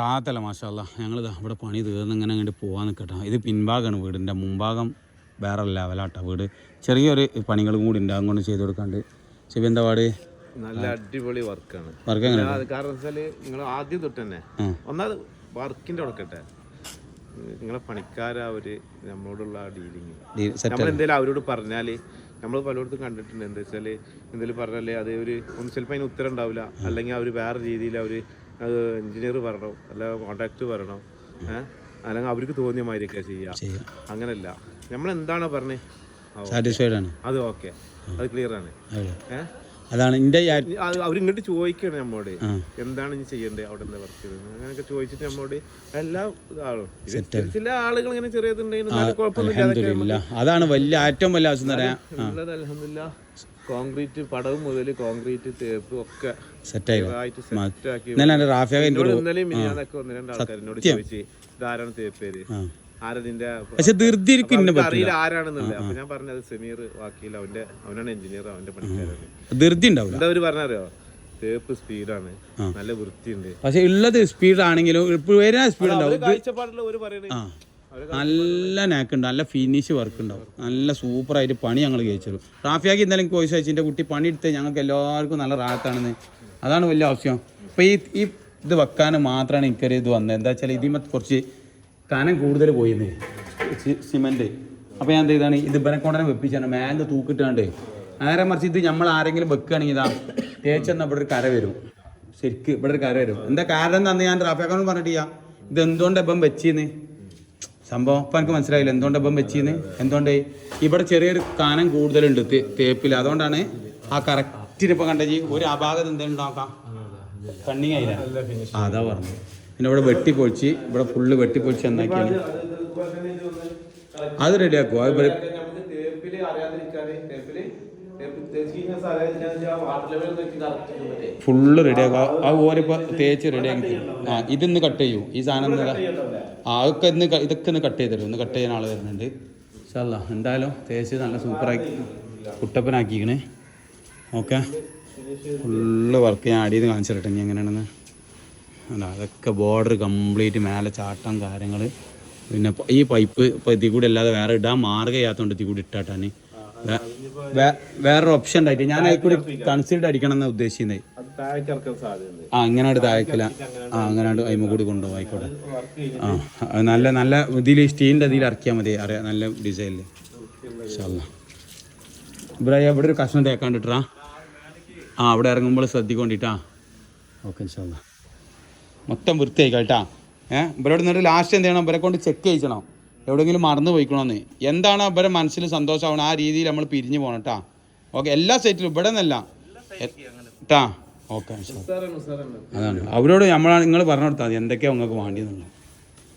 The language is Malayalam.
റാത്തല്ല മാഷല്ല ഞങ്ങൾ ഇവിടെ പണി തീർന്ന് ഇങ്ങനെ അങ്ങോട്ട് പോകാൻ നിൽക്കട്ടെ ഇത് പിൻഭാഗമാണ് വീടിന്റെ മുൻഭാഗം വേറെ ലെവലാട്ടോ വീട്. ചെറിയൊരു പണികളും കൂടി ഉണ്ട്. അതുകൊണ്ട് ചെയ്ത് കൊടുക്കാണ്ട്. ചെവി എന്താ പാട്? നല്ല അടിപൊളി വർക്കാണ്. വർക്ക് എങ്ങനെ കാരണം വെച്ചാൽ നിങ്ങൾ ആദ്യം തൊട്ട് തന്നെ ഒന്നാമത് വർക്കിന്റെ കൊടുക്കട്ടെ നിങ്ങളെ പണിക്കാരാ അവർ നമ്മളോടുള്ള ഡീലിങ്. നമ്മൾ എന്തെങ്കിലും അവരോട് പറഞ്ഞാൽ നമ്മൾ പലയിടത്തും കണ്ടിട്ടുണ്ട്. എന്താ വെച്ചാൽ എന്തെങ്കിലും പറഞ്ഞാൽ അത് ഒരു ഒന്ന് ചിലപ്പോൾ അതിന് ഉത്തരം ഉണ്ടാവില്ല. അല്ലെങ്കിൽ അവർ വേറെ രീതിയിൽ അവർ എഞ്ചിനീയർ വരണം അല്ല കോൺട്രാക്ട് വരണം ഏഹ് അല്ലെങ്കിൽ അവർക്ക് തോന്നിയ മാതിരിയൊക്കെ ചെയ്യാം. ചെയ്യാം. അങ്ങനല്ല. നമ്മൾ എന്താണോ പറഞ്ഞേ സാറ്റിസ്ഫൈഡ് ആണ്. അത് ഓക്കെ. അത് ക്ലിയർ ആണ്. അതെ. ഏഹ് അതാണ് എന്റെ അവരിങ്ങോട്ട് ചോദിക്കണം നമ്മോട് എന്താണ് ഇനി ചെയ്യേണ്ടത് അവിടെ എന്താ വർക്ക് ചെയ്തത് അങ്ങനെയൊക്കെ ചോദിച്ചിട്ട് നമ്മോട് എല്ലാ ആളും ചില ആളുകൾ ഇങ്ങനെ ചെറിയതുണ്ടെങ്കിൽ അതാണ് വലിയ ഏറ്റവും വലിയ ആവശ്യം തരാം കോൺക്രീറ്റ് പടവ് മുതൽ കോൺക്രീറ്റ് തേപ്പ് ഒക്കെ സെറ്റായി ഇന്നലെ എന്നോട് ഇന്നലെയും മിനിയാന്നൊക്കെ ഒന്ന് രണ്ട് ആൾക്കാർ എന്നോട് ചോദിച്ചു ഇതാരാണ് തേപ്പേര്? ആരതിന്റെ അറിയില്ല ആരാണെന്നില്ല അപ്പൊ ഞാൻ പറഞ്ഞത് സമീർ വാക്കിയിൽ അവന്റെ അവനാണ് എഞ്ചിനീയർ അവന്റെ പണിക്കാരാണ് എന്താ അവർ പറഞ്ഞറിയോ? തേപ്പ് സ്പീഡാണ്. നല്ല വൃത്തിയുണ്ട്. പക്ഷെ ഉള്ളത് സ്പീഡ് ആണെങ്കിലും ഇപ്പോൾ വരുന്ന സ്പീഡ് ഉണ്ടാവും അവർ കാഴ്ചപ്പാടിൽ ഒരു പറയണേ. ആ. നല്ല നാക്കുണ്ട് നല്ല ഫിനിഷ് വർക്ക് ഉണ്ടാവും. നല്ല സൂപ്പറായിട്ട് പണി ഞങ്ങൾ കഴിച്ചോളൂ. റാഫിയാക്കി എന്തായാലും കോഴ്സ് അയച്ചു എന്റെ കുട്ടി പണി എടുത്ത് ഞങ്ങൾക്ക് എല്ലാവർക്കും നല്ല റാത്താണെന്ന് അതാണ് വലിയ ആവശ്യം. അപ്പോൾ ഈ ഈ ഇത് വെക്കാൻ മാത്രമാണ് എനിക്കൊരു ഇത് വന്നത്. എന്താ വെച്ചാൽ ഇതിമ കുറച്ച് കനം കൂടുതൽ പോയിന്ന്. സിമെന്റ് അപ്പോൾ ഞാൻ ചെയ്താണ് ഇത് ഇവനെ കൊണ്ടുതന്നെ വെപ്പിച്ചാണ്. മേലെ തൂക്കിട്ടാണ്ട്. നേരെ മറിച്ച് ഇത് നമ്മൾ ആരെങ്കിലും വെക്കുകയാണെങ്കിൽ ഇതാ തേച്ചെന്നാൽ ഇവിടെ ഒരു കര വരും. ശരിക്ക് ഇവിടെ ഒരു കര വരും. എന്താ കാരണം എന്താണെന്ന് ഞാൻ റാഫിയാക്കാനോട് പറഞ്ഞിട്ടില്ല. ഇത് എന്തുകൊണ്ട് ഇപ്പം വെച്ചീന്ന്? സംഭവം? അപ്പം എനിക്ക് മനസ്സിലായില്ല. എന്തുകൊണ്ട് ഇപ്പം വെച്ചിന്ന്? എന്തുകൊണ്ട് ഇവിടെ ചെറിയൊരു കാനം കൂടുതലുണ്ട് തേപ്പിൽ. അതുകൊണ്ടാണ് ആ കറക്റ്റിന് ഇപ്പം കണ്ടജി ഒരു അപാകത എന്തെങ്കിലും കണ്ണിങ് ആയില്ല. അതാ പറഞ്ഞു പിന്നെ ഇവിടെ വെട്ടിപ്പൊളിച്ച് ഇവിടെ ഫുള്ള് വെട്ടിപ്പൊളിച്ച് എന്നാക്കിയാണ് അത് റെഡിയാക്കും അത് ഫുള്ള് റെഡിയാക്കും ആ- ഓരിപ്പോൾ തേച്ച് റെഡിയാക്കി തരും ആ ഇതിന്ന് കട്ട് ചെയ്യൂ. ഈ സാധനം ആ അതൊക്കെ ഇന്ന് ഇതൊക്കെ ഒന്ന് കട്ട് ചെയ്ത് തരും ഒന്ന് കട്ട് ചെയ്യാൻ ആൾ വരുന്നുണ്ട്. ചല്ല എന്തായാലും തേച്ച് നല്ല സൂപ്പറാക്കി കുട്ടപ്പനാക്കിക്കണേ. ഓക്കെ. ഫുള്ള് വർക്ക് ഞാൻ അടിയിൽ കാണിച്ചു തരട്ടെ ഇനി എങ്ങനെയാണെന്ന്. അല്ല അതൊക്കെ ബോർഡർ കംപ്ലീറ്റ് മേലെ ചാട്ടം കാര്യങ്ങൾ പിന്നെ ഈ പൈപ്പ് ഇപ്പോൾ ഇതിൽ കൂടി അല്ലാതെ വേറെ ഇടാൻ മാർഗം ചെയ്യാത്തതുകൊണ്ട് ഇതിൽ കൂടി ഇട്ടാട്ടാണ് വേറൊരു ഓപ്ഷൻ ഉണ്ടായിട്ട് ഞാൻ അതിൽ കൂടി കൺസിഡർ അടിക്കണം എന്നാണ് ഉദ്ദേശിക്കുന്നത് ആ അങ്ങനെയാണ് താഴേക്കില്ല ആ അങ്ങനെയാണ് അതിമ കൂടി കൊണ്ടുപോകും ആയിക്കോട്ടെ. ആ നല്ല നല്ല ഇതിൽ സ്റ്റീലിന്റെ ഇതിൽ ഇറക്കിയാൽ മതി അറിയാം നല്ല ഡിസൈനിൽ ഇവിടെ ഇവിടെ ഒരു കഷ്ണം തേക്കാണ്ടിട്ടാ? ആ അവിടെ ഇറങ്ങുമ്പോൾ ശ്രദ്ധിക്കൊണ്ടിട്ടാ. ഓക്കെ ഇൻഷാല്ല മൊത്തം വൃത്തിയായി കേട്ടാ. ഏഹ് ഇവരോട് നിന്നിട്ട് ലാസ്റ്റ് എന്ത് ചെയ്യണം? ഇവരെ കൊണ്ട് ചെക്ക് ചെയ്യിക്കണം എവിടെയെങ്കിലും മറന്നു പോയിക്കണമെന്ന് എന്താണ് ഇവരെ മനസ്സിൽ സന്തോഷമാവണം ആ രീതിയിൽ നമ്മൾ പിരിഞ്ഞു പോകണം കേട്ടാ ഓക്കെ എല്ലാ സൈറ്റിലും ഇവിടെ നിന്നല്ല. കേട്ടാ ഓക്കെ. അതാണ്. അവരോട് നമ്മളാണ് നിങ്ങൾ പറഞ്ഞു കൊടുത്താൽ മതി. എന്തൊക്കെയാണ് നിങ്ങൾക്ക് വേണ്ടിയെന്നുള്ളത്.